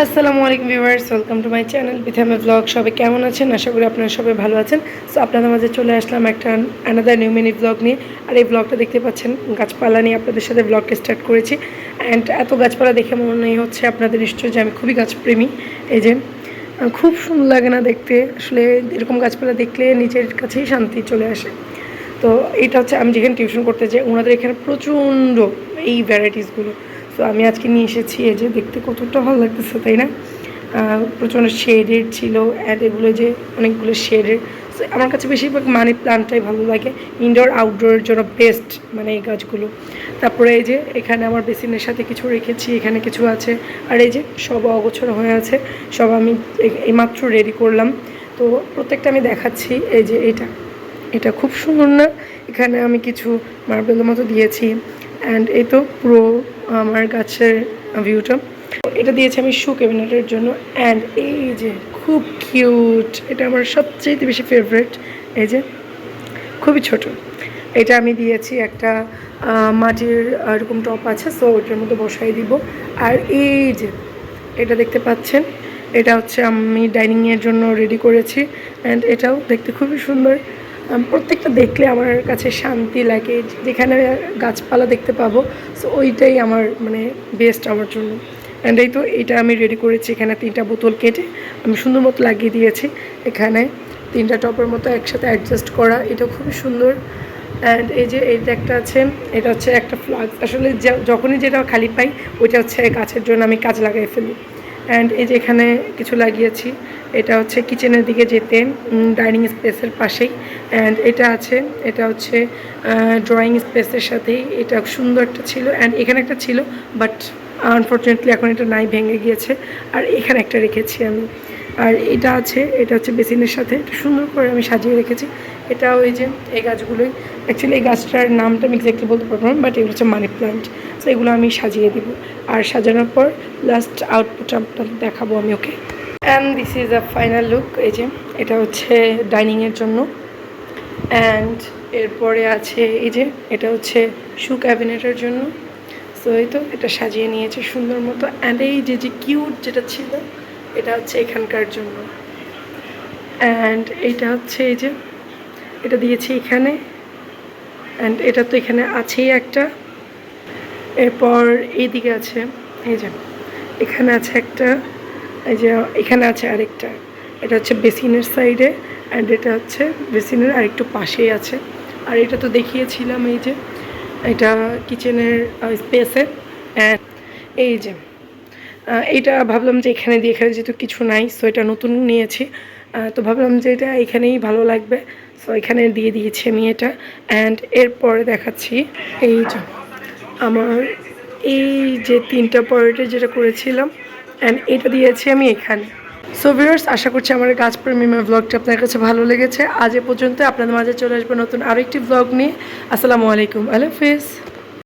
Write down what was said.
আসসালামু আলাইকুম viewers, welcome to my channel বিথামে blog. সবাই কেমন আছেন? আশা করি আপনারা সবাই ভালো আছেন। সো আপনাদের মাঝে চলে আসলাম একটা অ্যানাদার নিউ মিনি ব্লগ নিয়ে। আর এই ব্লগটা দেখতে পাচ্ছেন, গাছপালা নিয়ে আপনাদের সাথে ব্লগটা স্টার্ট করেছি। অ্যান্ড এত গাছপালা দেখে মনে হচ্ছে আপনাদের নিশ্চয়ই যে আমি খুবই গাছপ্রেমী। এই যে খুব সুন্দর লাগে না দেখতে। আসলে এরকম গাছপালা দেখলে নিজের কাছেই শান্তি চলে আসে। তো এটা হচ্ছে আমি যেখানে টিউশন করতে যাই, ওনাদের এখানে প্রচণ্ড এই ভ্যারাইটিসগুলো তো আমি আজকে নিয়ে এসেছি এই যে দেখতে কতটা ভালো লাগতেছে, তাই না? প্রচণ্ড শেডের ছিল অ্যান্ড এগুলো যে অনেকগুলো শেডের। তো আমার কাছে বেশিরভাগ মানি প্লান্টটাই ভালো লাগে ইনডোর আউটডোরের জন্য বেস্ট মানে এই গাছগুলো। তারপরে এই যে এখানে আমার বেসিনের সাথে কিছু রেখেছি, এখানে কিছু আছে। আর এই যে সব অগোছর হয়ে আছে, সব আমি এই- এইমাত্র রেডি করলাম। তো প্রত্যেকটা আমি দেখাচ্ছি, এই যে এটা। এটা খুব সুন্দর না? এখানে আমি কিছু মার্বেলের মতো দিয়েছি। অ্যান্ড এই তো পুরো আমার গাছের ভিউটা এটা দিয়েছি আমি শু ক্যাবিনেটের জন্য। অ্যান্ড এই যে খুব কিউট এটা আমার সবচেয়ে বেশি ফেভারিট এই যে খুবই ছোট। এটা আমি দিয়েছি একটা মাটির এরকম টপ আছে সো ওটার মধ্যে বসাই দিব। আর এই যে এটা দেখতে পাচ্ছেন, এটা হচ্ছে আমি ডাইনিংয়ের জন্য রেডি করেছি। অ্যান্ড এটাও দেখতে খুবই সুন্দর। প্রত্যেকটা দেখলে আমার কাছে শান্তি লাগে, যেখানে গাছপালা দেখতে পাবো সো ওইটাই আমার মানে বেস্ট আমার জন্য। অ্যান্ড এই তো, এটা আমি রেডি করেছি, এখানে তিনটা বোতল কেটে আমি সুন্দর মতো লাগিয়ে দিয়েছি, এখানে তিনটা টপের মতো একসাথে অ্যাডজাস্ট করা এটা খুবই সুন্দর। অ্যান্ড এই যে এইটা একটা আছে, এটা হচ্ছে একটা ফ্লাক্স আসলে যখনই যেটা খালি পাই, ওইটা হচ্ছে গাছের জন্য আমি কাজ লাগাই ফেলি। অ্যান্ড এই যে এখানে কিছু লাগিয়েছি, এটা হচ্ছে কিচেনের দিকে যেতে ডাইনিং স্পেসের পাশেই। অ্যান্ড এটা আছে, এটা হচ্ছে ড্রয়িং স্পেসের সাথেই। এটা সুন্দর একটা ছিল। অ্যান্ড এখানে একটা ছিল বাট আনফর্চুনেটলি এখন এটা নাই, ভেঙে গিয়েছে। আর এখানে একটা রেখেছি আমি। আর এটা আছে, এটা হচ্ছে বেসিনের সাথে, এটা সুন্দর করে আমি সাজিয়ে রেখেছি। এটা ওই যে এই গাছগুলোই অ্যাকচুয়ালি এই গাছটার নামটা আমি এক্স্যাক্টলি বলতে পারব না বাট এগুলো হচ্ছে মানি প্লান্ট সো এগুলো আমি সাজিয়ে দিব। আর সাজানোর পর লাস্ট আউটপুট আপনাদের দেখাবো আমি okay and this is a final look এই যে, এটা হচ্ছে ডাইনিংয়ের জন্য। অ্যান্ড এরপরে আছে এই যে, এটা হচ্ছে শু ক্যাবিনেটের জন্য। সো এই তো, এটা সাজিয়ে নিয়েছে সুন্দর মতো। অ্যান্ড এই যে যে কিউট যেটা ছিল এটা হচ্ছে এখানকার জন্য। অ্যান্ড এইটা হচ্ছে এই যে, এটা দিয়েছি এখানে। অ্যান্ড এটা তো এখানে আছেই একটা। এরপর এইদিকে আছে, এই যে, এখানে আছে একটা, এই যে এখানে আছে আরেকটা। এটা হচ্ছে বেসিনের সাইডে অ্যান্ড এটা হচ্ছে বেসিনের আরেকটু পাশেই আছে। আর এটা তো দেখিয়েছিলাম এই যে, এটা কিচেনের স্পেসে অ্যান্ড এই যে এইটা ভাবলাম যে এখানে দিয়ে, এখানে যেহেতু কিছু নাই সো এটা নতুন নিয়েছি। তো ভাবলাম যে এটা এখানেই ভালো লাগবে। সো এখানে দিয়ে দিয়েছি আমি এটা। অ্যান্ড এরপরে দেখাচ্ছি এই আমার এই যে তিনটা পয়েন্টে যেটা করেছিলাম অ্যান্ড এটা দিয়েছি আমি এখানে। সো ভিউয়ার্স আশা করছি আমার গাছপ্রেমী ব্লগটা আপনার কাছে ভালো লেগেছে। আজ এ পর্যন্ত আপনাদের মাঝে চলে আসবে নতুন আরও একটি ব্লগ নিয়ে। আসসালামু আলাইকুম। আল্লাহ হাফিজ।